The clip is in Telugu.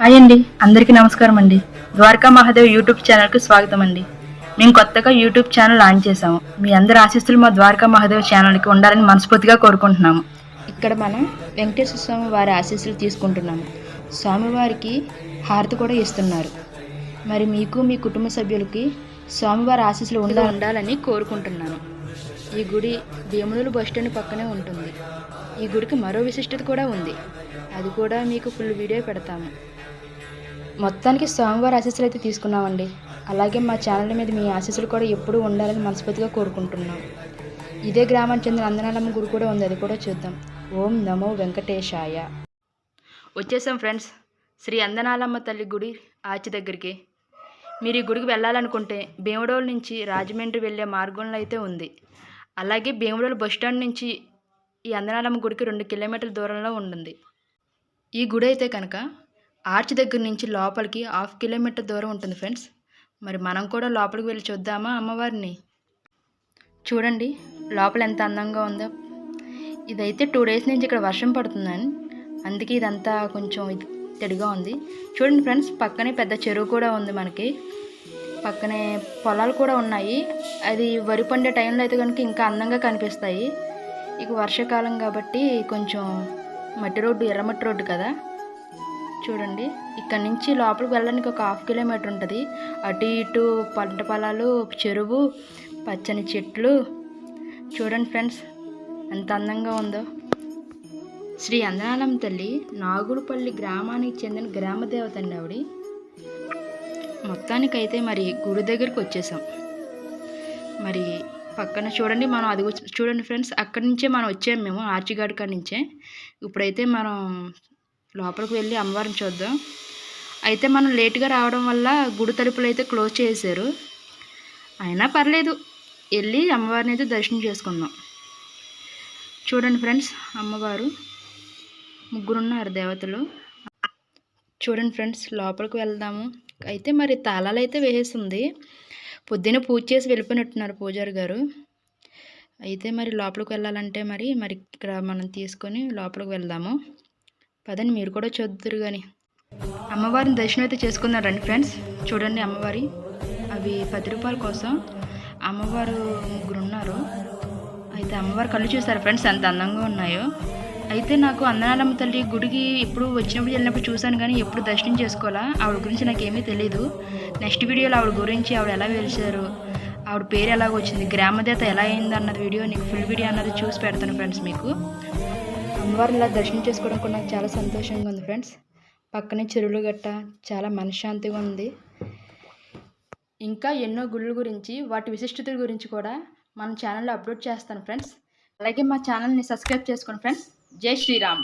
హాయ్ అండి అందరికీ నమస్కారం అండి. ద్వారకా మహాదేవ్ యూట్యూబ్ ఛానల్కి స్వాగతం అండి. మేము కొత్తగా యూట్యూబ్ ఛానల్ లాంచ్ చేసాము మీ అందరి ఆశీస్సులు మా ద్వారకా మహాదేవ్ ఛానల్కి ఉండాలని మనస్ఫూర్తిగా కోరుకుంటున్నాము. ఇక్కడ మనం వెంకటేశ్వర స్వామి వారి ఆశీస్సులు తీసుకుంటున్నాము. స్వామివారికి హారతి కూడా ఇస్తున్నారు. మరి మీకు మీ కుటుంబ సభ్యులకి స్వామివారి ఆశీస్సులు ఉండా ఉండాలని కోరుకుంటున్నాను. ఈ గుడి భీముడుల బస్ స్టాండ్ పక్కనే ఉంటుంది. ఈ గుడికి మరో విశిష్టత కూడా ఉంది. అది కూడా మీకు ఫుల్ వీడియో పెడతాము. మొత్తానికి స్వామివారి ఆశీస్సులు అయితే తీసుకున్నామండి. అలాగే మా ఛానల్ మీద మీ ఆశీస్సులు కూడా ఎప్పుడూ ఉండాలని మనస్ఫూర్తిగా కోరుకుంటున్నాం. ఇదే గ్రామానికి చెందిన అందనాలమ్మ గుడి కూడా ఉంది. అది కూడా చూద్దాం. ఓం నమో వెంకటేశాయ. వచ్చేసాం ఫ్రెండ్స్. శ్రీ అందనాలమ్మ తల్లి గుడి ఆచి దగ్గరికి. మీరు ఈ గుడికి వెళ్ళాలనుకుంటే భీమడోలు నుంచి రాజమండ్రి వెళ్ళే మార్గంలో అయితే ఉంది. అలాగే భీమడోలు బస్ స్టాండ్ నుంచి ఈ అందనాలమ్మ గుడికి రెండు కిలోమీటర్ల దూరంలో ఉంటుంది. ఈ గుడి అయితే కనుక ఆర్చ్ దగ్గర నుంచి లోపలికి హాఫ్ కిలోమీటర్ దూరం ఉంటుంది ఫ్రెండ్స్. మరి మనం కూడా లోపలికి వెళ్ళి చూద్దామా అమ్మవారిని? చూడండి లోపల ఎంత అందంగా ఉందో. ఇదైతే టూ డేస్ నుంచి ఇక్కడ వర్షం పడుతుందని. అందుకే ఇదంతా కొంచెం ఇది తెడిగా ఉంది. చూడండి ఫ్రెండ్స్ పక్కనే పెద్ద చెరువు కూడా ఉంది మనకి. పక్కనే పొలాలు కూడా ఉన్నాయి. అది వరి పండే టైంలో అయితే కనుక ఇంకా అందంగా కనిపిస్తాయి. ఇక వర్షాకాలం కాబట్టి కొంచెం మట్టి రోడ్డు ఎర్రమట్టి రోడ్డు కదా. చూడండి. ఇక్కడ నుంచి లోపలికి వెళ్ళడానికి ఒక హాఫ్ కిలోమీటర్ ఉంటుంది. అటు ఇటు పంట పొలాలు చెరువు పచ్చని చెట్లు. చూడండి ఫ్రెండ్స్ ఎంత అందంగా ఉందో. శ్రీ అందనాలం తల్లి నాగుడుపల్లి గ్రామానికి చెందిన గ్రామదేవత అండి ఆవిడ. మొత్తానికైతే మరి గుడి దగ్గరికి వచ్చేసాం. మరి పక్కన చూడండి మనం అది చూడండి ఫ్రెండ్స్ అక్కడి నుంచే మనం వచ్చాము మేము ఆర్చిగాడ్ కాడి నుంచే. ఇప్పుడైతే మనం లోపలికి వెళ్ళి అమ్మవారిని చూద్దాం. అయితే మనం లేట్గా రావడం వల్ల గుడి తలుపులు అయితే క్లోజ్ చేశారు. అయినా పర్లేదు వెళ్ళి అమ్మవారిని అయితే దర్శనం చేసుకుందాం. చూడండి ఫ్రెండ్స్ అమ్మవారు ముగ్గురున్నారు దేవతలు. చూడండి ఫ్రెండ్స్ లోపలికి వెళ్దాము. అయితే మరి తాళాలు అయితే వేసేసింది. పొద్దున్న పూజ చేసి వెళ్ళిపోయినట్టున్నారు పూజారి గారు. అయితే మరి లోపలికి వెళ్ళాలంటే మరి మరి ఇక్కడ మనం తీసుకొని లోపలికి వెళ్దాము. పదండి మీరు కూడా చూద్దరు కానీ అమ్మవారిని దర్శనం అయితే చేసుకున్నారు రండి ఫ్రెండ్స్. చూడండి అమ్మవారి. అవి పది రూపాయల కోసం అమ్మవారు ముగ్గురు ఉన్నారు. అయితే అమ్మవారు కళ్ళు చూసారు ఫ్రెండ్స్ ఎంత అందంగా ఉన్నాయో. అయితే నాకు అందనాలమ్మ తల్లి గుడికి ఎప్పుడు వచ్చినప్పుడు వెళ్ళినప్పుడు చూశాను కానీ ఎప్పుడు దర్శనం చేసుకోవాలా? ఆవిడ గురించి నాకు ఏమీ తెలియదు నెక్స్ట్ వీడియోలో ఆవిడ గురించి ఆవిడ ఎలా వెలిచారు ఆవిడ పేరు ఎలాగ వచ్చింది గ్రామదేవత ఎలా అయింది అన్నది వీడియో నీకు ఫుల్ వీడియో అన్నది చూసి పెడతాను ఫ్రెండ్స్ మీకు. అమ్మవారిని ఇలా దర్శనం చేసుకోవడం కూడా నాకు చాలా సంతోషంగా ఉంది ఫ్రెండ్స్. పక్కనే చెరువులు గట్ట చాలా మనశ్శాంతిగా ఉంది. ఇంకా ఎన్నో గుళ్ళు గురించి వాటి విశిష్టతల గురించి కూడా మన ఛానల్లో అప్లోడ్ చేస్తాను ఫ్రెండ్స్. అలాగే మా ఛానల్ని సబ్స్క్రైబ్ చేసుకోండి ఫ్రెండ్స్. జై శ్రీరామ్.